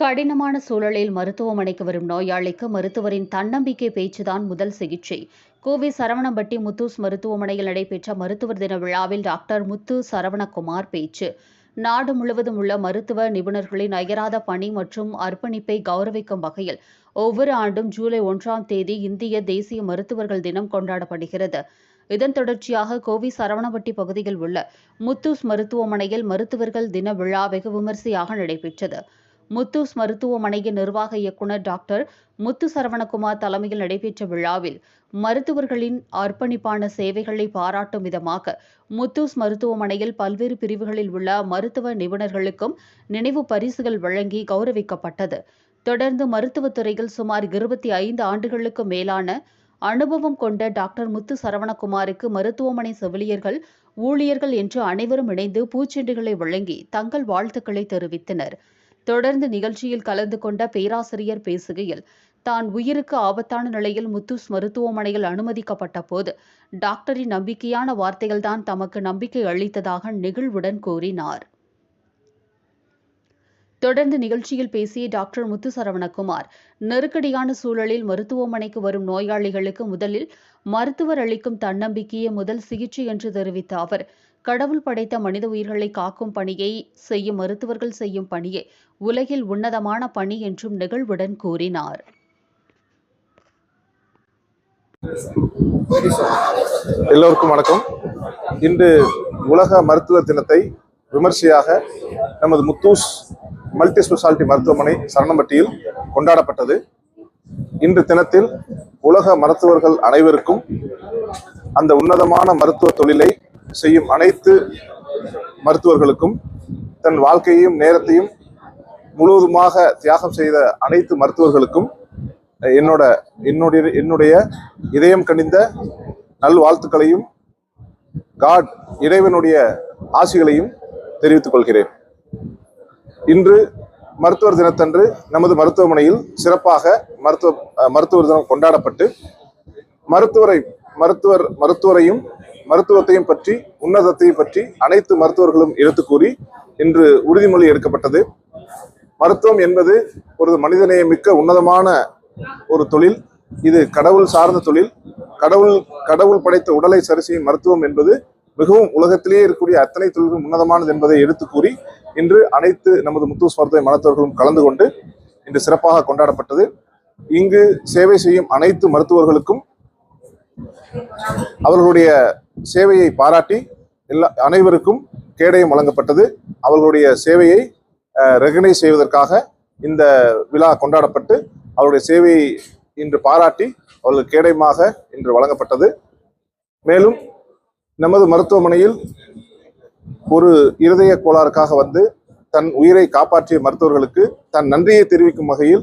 கடினமான சூழலில் மருத்துவமனைக்கு வரும் நோயாளிக்கு மருத்துவரின் தன்னம்பிக்கை பேச்சுதான் முதல் சிகிச்சை. கோவை சரவணம்பட்டி முத்தூஸ் மருத்துவமனையில் நடைபெற்ற மருத்துவர் தின விழாவில் டாக்டர் முத்து சரவணகுமார் பேச்சு. நாடு முழுவதும் உள்ள மருத்துவ நிபுணர்களின் அயராத பணி மற்றும் அர்ப்பணிப்பை கௌரவிக்கும் வகையில் ஒவ்வொரு ஆண்டும் ஜூலை ஒன்றாம் தேதி இந்திய தேசிய மருத்துவர்கள் தினம் கொண்டாடப்படுகிறது. இதன் தொடர்ச்சியாக கோவை சரவணபட்டி பகுதியில் உள்ள முத்தூஸ் மருத்துவமனையில் மருத்துவர்கள் தின விழா வெகு விமரிசையாக நடைபெற்றது. முத்தூஸ் மருத்துவமனையின் நிர்வாக இயக்குநர் டாக்டர் முத்து சரவணகுமார் தலைமையில் நடைபெற்ற விழாவில் மருத்துவர்களின் அர்ப்பணிப்பான சேவைகளை பாராட்டும் விதமாக முத்தூஸ் மருத்துவமனையில் பல்வேறு பிரிவுகளில் உள்ள மருத்துவ நிபுணர்களுக்கும் நினைவு பரிசுகள் வழங்கி கௌரவிக்கப்பட்டது. தொடர்ந்து மருத்துவத்துறையில் சுமார் இருபத்தி ஐந்து ஆண்டுகளுக்கு மேலான அனுபவம் கொண்ட டாக்டர் முத்து சரவணகுமாருக்கு மருத்துவமனை செவிலியர்கள் ஊழியர்கள் என்று அனைவரும் இணைந்து பூச்செண்டுகளை வழங்கி தங்கள் வாழ்த்துக்களை தெரிவித்தனர். தொடர்ந்து நிகழ்ச்சியில் கலந்து கொண்ட பேராசிரியர் பேசுகையில் தான் உயிருக்கு ஆபத்தான நிலையில் முத்தூஸ் மருத்துவமனையில் அனுமதிக்கப்பட்ட போது டாக்டரின் நம்பிக்கையான வார்த்தைகள்தான் தமக்கு நம்பிக்கை அளித்ததாக நெகிழ்வுடன் கூறினார். தொடர்ந்து நிகழ்ச்சியில் பேசிய டாக்டர் முத்துசரவணகுமார் நெருக்கடியான சூழலில் மருத்துவமனைக்கு வரும் நோயாளிகளுக்கு முதலில் மருத்துவர் அளிக்கும் தன்னம்பிக்கையே முதல் சிகிச்சை என்று தெரிவித்த அவர் கடவுள் படைத்த மனித உயிர்களை காக்கும் பணியை செய்யும் மருத்துவர்கள் செய்யும் பணியே உலகில் உன்னதமான பணி என்றும் நிகழ்வுடன் கூறினார். எல்லோருக்கும் வணக்கம். இன்று உலக மருத்துவ தினத்தை விமர்சையாக நமது முத்தூஸ் மல்டி ஸ்பெஷாலிட்டி மருத்துவமனை சரணம்பட்டியில் கொண்டாடப்பட்டது. இன்று தினத்தில் உலக மருத்துவர்கள் அனைவருக்கும் அந்த உன்னதமான மருத்துவ தொழிலை செய்யும் அனைத்து மருத்துவர்களுக்கும் தன் வாழ்க்கையையும் நேரத்தையும் முழுவதுமாக தியாகம் செய்த அனைத்து மருத்துவர்களுக்கும் என்னோட என்னுடைய என்னுடைய இதயம் கனிந்த நல்வாழ்த்துக்களையும் காட் இறைவனுடைய ஆசிகளையும் தெரிவித்துக் கொள்கிறேன். இன்று மருத்துவர் தினத்தன்று நமது மருத்துவமனையில் சிறப்பாக மருத்துவ மருத்துவர் தினம் கொண்டாடப்பட்டு மருத்துவரை மருத்துவர் மருத்துவரையும் மருத்துவத்தையும் பற்றி உன்னதத்தையும் பற்றி அனைத்து மருத்துவர்களும் எடுத்து கூறி இன்று உறுதிமொழி எடுக்கப்பட்டது. மருத்துவம் என்பது ஒரு மனிதநேயமிக்க உன்னதமான ஒரு தொழில். இது கடவுள் சார்ந்த தொழில். கடவுள் கடவுள் படைத்த உடலை சரி செய்யும் மருத்துவம் என்பது மிகவும் உலகத்திலேயே இருக்கக்கூடிய அத்தனை தொழில்களும் உன்னதமானது என்பதை எடுத்து கூறி இன்று அனைத்து நமது முத்து மருத்துவ மருத்துவர்களும் கலந்து கொண்டு இன்று சிறப்பாக கொண்டாடப்பட்டது. இங்கு சேவை செய்யும் அனைத்து மருத்துவர்களுக்கும் அவர்களுடைய சேவையை பாராட்டி எல்லா அனைவருக்கும் கேடயம் வழங்கப்பட்டது. அவர்களுடைய சேவையை ரெகனைஸ் செய்வதற்காக இந்த விழா கொண்டாடப்பட்டு அவருடைய சேவையை இன்று பாராட்டி அவர்களுக்கு கேடயமாக இன்று வழங்கப்பட்டது. மேலும் நமது மருத்துவமனையில் ஒரு இருதய கோளாறுக்காக வந்து தன் உயிரை காப்பாற்றிய மருத்துவர்களுக்கு தன் நன்றியை தெரிவிக்கும் வகையில்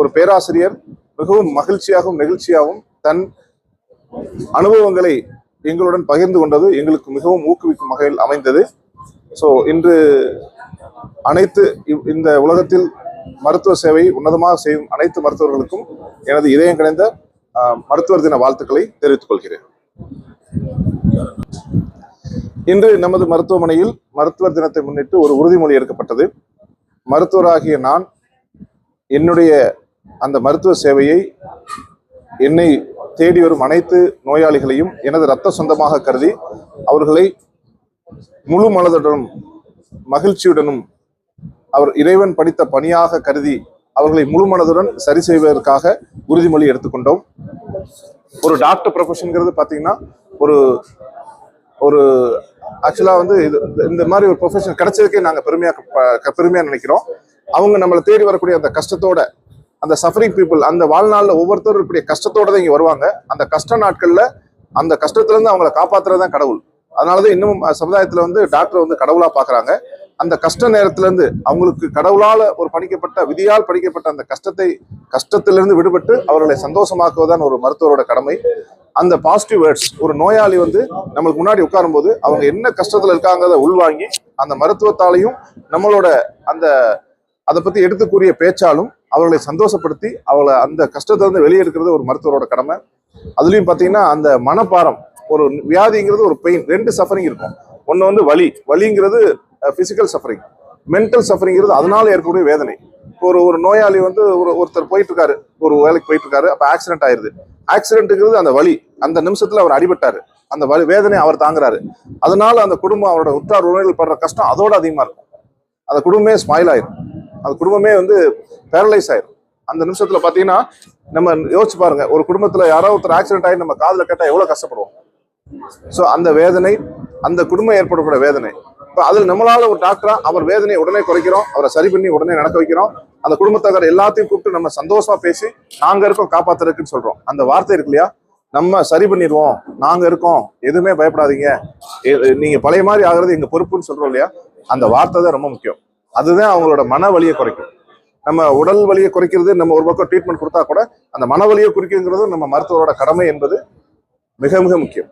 ஒரு பேராசிரியர் மிகவும் மகிழ்ச்சியாகவும் நெகிழ்ச்சியாகவும் தன் அனுபவங்களை எங்களுடன் பகிர்ந்து கொண்டது எங்களுக்கு மிகவும் ஊக்குவிக்கும் வகையில் அமைந்தது. ஸோ இன்று அனைத்து இவ்- இந்த உலகத்தில் மருத்துவ சேவையை உன்னதமாக செய்யும் அனைத்து மருத்துவர்களுக்கும் எனது இதயம் கிடைந்த மருத்துவர் தின வாழ்த்துக்களை தெரிவித்துக் கொள்கிறேன். இன்று நமது மருத்துவமனையில் மருத்துவர் தினத்தை முன்னிட்டு ஒரு உறுதிமொழி எடுக்கப்பட்டது. மருத்துவராகிய நான் என்னுடைய அந்த மருத்துவ சேவையை என்னை தேடி வரும் அனைத்து நோயாளிகளையும் எனது இரத்த சொந்தமாக கருதி அவர்களை முழு மனதுடனும் மகிழ்ச்சியுடனும் அவர் இறைவன் படித்த பணியாக கருதி அவர்களை முழு மனதுடன் சரி செய்வதற்காக உறுதிமொழி எடுத்துக்கொண்டோம். ஒரு டாக்டர் ப்ரொஃபஷனுங்கிறது பார்த்தீங்கன்னா ஒரு ஒரு ஆக்சுவலாக வந்து இது இந்த- இந்த மாதிரி ஒரு ப்ரொஃபஷன் கிடைச்சதுக்கே நாங்கள் பெருமையாக பெருமையாக நினைக்கிறோம். அவங்க நம்மளை தேடி வரக்கூடிய அந்த கஷ்டத்தோட அந்த சஃபரிங் பீப்புள் அந்த வாழ்நாளில் ஒவ்வொருத்தரும் இப்படி கஷ்டத்தோட தான் இங்கே வருவாங்க. அந்த கஷ்ட நாட்களில் அந்த கஷ்டத்துலேருந்து அவங்கள காப்பாற்றுறது தான் கடவுள். அதனால தான் இன்னும் சமுதாயத்தில் வந்து டாக்டர் வந்து கடவுளாக பார்க்குறாங்க அந்த கஷ்ட நேரத்திலேருந்து அவங்களுக்கு கடவுளால் ஒரு படிக்கப்பட்ட விதியால் படிக்கப்பட்ட அந்த கஷ்டத்தை கஷ்டத்திலிருந்து விடுபட்டு அவர்களை சந்தோஷமாக்குவதுதான் ஒரு மருத்துவரோட கடமை. அந்த பாசிட்டிவ் வேர்ட்ஸ் ஒரு நோயாளி வந்து நம்மளுக்கு முன்னாடி உட்காரும்போது அவங்க என்ன கஷ்டத்தில் இருக்காங்கிறத உள்வாங்கி அந்த மருத்துவத்தாலையும் நம்மளோட அந்த அதை பற்றி எடுத்துக்கூறிய பேச்சாலும் அவர்களை சந்தோஷப்படுத்தி அவளை அந்த கஷ்டத்தை இருந்து வெளியெடுக்கிறது ஒரு மருத்துவரோட கடமை. அதுலேயும் பார்த்தீங்கன்னா அந்த மனப்பாரம் ஒரு வியாதிங்கிறது ஒரு பெயின் ரெண்டு சஃபரிங் இருக்கும். ஒன்று வந்து வலி. வலிங்கிறது ஃபிசிக்கல் சஃபரிங் மென்டல் சஃபரிங்கிறது அதனால ஏற்படக்கூடிய வேதனை. இப்போ ஒரு ஒரு நோயாளி வந்து ஒரு ஒருத்தர் போயிட்டு இருக்காரு ஒரு வேலைக்கு போயிட்டு இருக்காரு அப்ப ஆக்சிடென்ட் ஆயிருது. ஆக்சிடென்ட்டுங்கிறது அந்த வலி. அந்த நிமிஷத்துல அவர் அடிபட்டாரு. அந்த வலி வேதனை அவர் தாங்குறாரு. அதனால அந்த குடும்பம் அவரோட உற்றார் உறவினர்கள் படுற கஷ்டம் அதோட அதிகமா இருக்கும். அந்த குடும்பமே ஸ்மைல் ஆயிரும். அந்த குடும்பமே வந்து பேரலைஸ் ஆயிரும். அந்த நிமிஷத்துல பாத்தீங்கன்னா நம்ம யோசிச்சு பாருங்க ஒரு குடும்பத்துல யாரோ ஒருத்தர் ஆக்சிடென்ட் ஆகி நம்ம காதல கேட்டா எவ்வளவு கஷ்டப்படுவோம்? சோ அந்த வேதனை அந்த குடும்பம் ஏற்படக்கூடிய வேதனை. இப்போ அதில் நம்மளால ஒரு டாக்டரா அவர் வேதனையை உடனே குறைக்கிறோம் அவரை சரி பண்ணி உடனே நடக்க வைக்கிறோம். அந்த குடும்பத்தக்கார எல்லாத்தையும் கூப்பிட்டு நம்ம சந்தோஷமா பேசி நாங்க இருக்கோம் காப்பாத்துறதுக்குன்னு சொல்றோம். அந்த வார்த்தை இருக்கு இல்லையா? நம்ம சரி பண்ணிடுவோம் நாங்க இருக்கோம் எதுவுமே பயப்படாதீங்க. எ- நீங்க பழைய மாதிரி ஆகுறது எங்க பொறுப்புன்னு சொல்றோம் இல்லையா? அந்த வார்த்தை தான் ரொம்ப முக்கியம். அதுதான் அவங்களோட மன வலியை குறைக்கும். நம்ம உடல் வலியை குறைக்கிறது நம்ம ஒரு பக்கம் ட்ரீட்மெண்ட் கொடுத்தா கூட அந்த மன வலியை குறிக்குங்கிறது நம்ம மருத்துவரோட கடமை என்பது மிக மிக முக்கியம்.